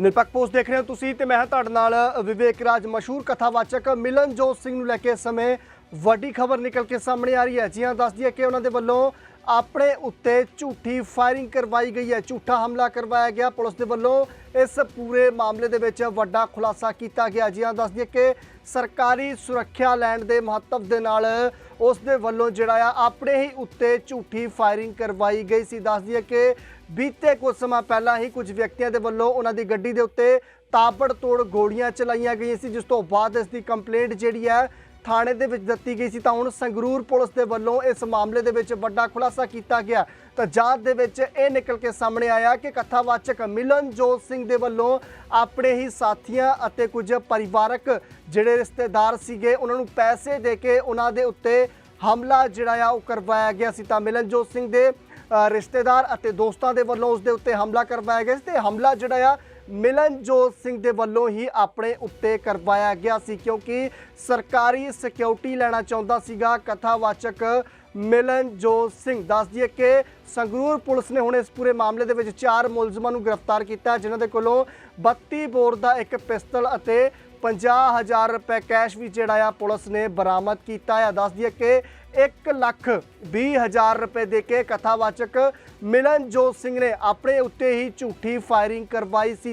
ਨਿਰਪੱਖ ਪੋਸਟ ਦੇਖ ਰਹੇ ਹੋ ਤੁਸੀਂ ਤੇ ਮੈਂ ਹਾਂ ਤੁਹਾਡੇ ਨਾਲ ਵਿਵੇਕ ਰਾਜ, ਮਸ਼ਹੂਰ ਕਥਾਵਾਚਕ ਮਿਲਨਜੋਤ ਸਿੰਘ ਨੂੰ ਲੈ ਕੇ ਇਸ ਸਮੇਂ ਵੱਡੀ ਖਬਰ ਨਿਕਲ ਕੇ ਸਾਹਮਣੇ ਆ ਰਹੀ ਹੈ। ਜੀ ਹਾਂ, ਦੱਸ ਦਈਏ ਕਿ ਉਹਨਾਂ ਦੇ ਵੱਲੋਂ ਆਪਣੇ ਉੱਤੇ ਝੂਠੀ ਫਾਇਰਿੰਗ ਕਰਵਾਈ ਗਈ ਹੈ। ਝੂਠਾ ਹਮਲਾ ਕਰਵਾਇਆ ਗਿਆ। ਪੁਲਿਸ ਦੇ ਵੱਲੋਂ ਇਸ ਪੂਰੇ ਮਾਮਲੇ ਦੇ ਵਿੱਚ ਵੱਡਾ ਖੁਲਾਸਾ ਕੀਤਾ ਗਿਆ। ਜੀ ਹਾਂ, ਦੱਸ ਦਈਏ ਕਿ ਸਰਕਾਰੀ ਸੁਰੱਖਿਆ ਲੈਣ ਦੇ ਮਹੱਤਵ ਦੇ ਨਾਲ ਉਸ ਦੇ ਵੱਲੋਂ ਜਿਹੜਾ ਆ, ਆਪਣੇ ਹੀ ਉੱਤੇ ਝੂਠੀ ਫਾਇਰਿੰਗ ਕਰਵਾਈ ਗਈ ਸੀ। ਦੱਸ ਦਈਏ ਕਿ ਬੀਤੇ ਕੁਝ ਸਮਾਂ ਪਹਿਲਾਂ ਹੀ ਕੁਝ ਵਿਅਕਤੀਆਂ ਦੇ ਵੱਲੋਂ ਉਹਨਾਂ ਦੀ ਗੱਡੀ ਦੇ ਉੱਤੇ ਤਾਬੜ ਤੋੜ ਗੋਲੀਆਂ ਚਲਾਈਆਂ ਗਈਆਂ ਸੀ, ਜਿਸ ਤੋਂ ਬਾਅਦ ਇਸ ਦੀ ਕੰਪਲੇਂਟ ਜਿਹੜੀ ਹੈ ਥਾਣੇ ਦੇ ਵਿੱਚ ਦਿੱਤੀ ਗਈ ਸੀ ਤਾਂ ਹੁਣ ਸੰਗਰੂਰ ਪੁਲਿਸ ਦੇ ਵੱਲੋਂ ਇਸ ਮਾਮਲੇ ਦੇ ਵਿੱਚ ਵੱਡਾ ਖੁਲਾਸਾ ਕੀਤਾ ਗਿਆ। ਤਾਂ ਜਾਂਚ ਦੇ ਵਿੱਚ ਇਹ ਨਿਕਲ ਕੇ ਸਾਹਮਣੇ ਆਇਆ ਕਿ ਕਥਾਵਾਚਕ ਮਿਲਨਜੋਤ ਸਿੰਘ ਦੇ ਵੱਲੋਂ ਆਪਣੇ ਹੀ ਸਾਥੀਆਂ ਅਤੇ ਕੁਝ ਪਰਿਵਾਰਕ ਜਿਹੜੇ ਰਿਸ਼ਤੇਦਾਰ ਸੀਗੇ, ਉਹਨਾਂ ਨੂੰ ਪੈਸੇ ਦੇ ਕੇ ਉਹਨਾਂ ਦੇ ਉੱਤੇ ਹਮਲਾ ਜਿਹੜਾ ਆ ਉਹ ਕਰਵਾਇਆ ਗਿਆ ਸੀ। ਤਾਂ ਮਿਲਨਜੋਤ ਸਿੰਘ ਦੇ ਰਿਸ਼ਤੇਦਾਰ ਅਤੇ ਦੋਸਤਾਂ ਦੇ ਵੱਲੋਂ ਉਸ ਦੇ ਉੱਤੇ ਹਮਲਾ ਕਰਵਾਇਆ ਗਿਆ ਸੀ ਤੇ ਹਮਲਾ ਜਿਹੜਾ ਆ ਮਿਲਨਜੋਤ ਸਿੰਘ ਦੇ ਵੱਲੋਂ ਹੀ ਆਪਣੇ ਉੱਤੇ ਕਰਵਾਇਆ ਗਿਆ ਸੀ ਕਿਉਂਕਿ ਸਰਕਾਰੀ ਸਿਕਿਉਰਿਟੀ ਲੈਣਾ ਚਾਹੁੰਦਾ ਸੀਗਾ। ਕਥਾਵਾਚਕ ਮਿਲਨਜੋਤ ਸਿੰਘ ਦੱਸ ਦਈਏ ਕਿ ਸੰਗਰੂਰ ਪੁਲਿਸ ਨੇ ਹੁਣ ਇਸ ਪੂਰੇ ਮਾਮਲੇ ਦੇ ਵਿੱਚ ਚਾਰ ਮੁਲਜ਼ਮਾਂ ਨੂੰ ਗ੍ਰਿਫਤਾਰ ਕੀਤਾ, ਜਿਨ੍ਹਾਂ ਦੇ ਕੋਲੋਂ 32 ਬੋਰ ਦਾ ਇੱਕ ਪਿਸਤਲ ਅਤੇ 50000 ਰੁਪਏ ਕੈਸ਼ ਵੀ ਜਿਹੜਾ ਆ ਪੁਲਿਸ ਨੇ ਬਰਾਮਦ ਕੀਤਾ ਆ। ਦੱਸ ਦਈਏ ਕਿ 1 ਲੱਖ 20 ਹਜ਼ਾਰ ਰੁਪਏ ਦੇ ਕੇ ਕਥਾਵਾਚਕ ਮਿਲਨਜੋਤ ਸਿੰਘ ਨੇ ਆਪਣੇ ਉੱਤੇ ਹੀ ਝੂਠੀ ਫਾਇਰਿੰਗ ਕਰਵਾਈ ਸੀ।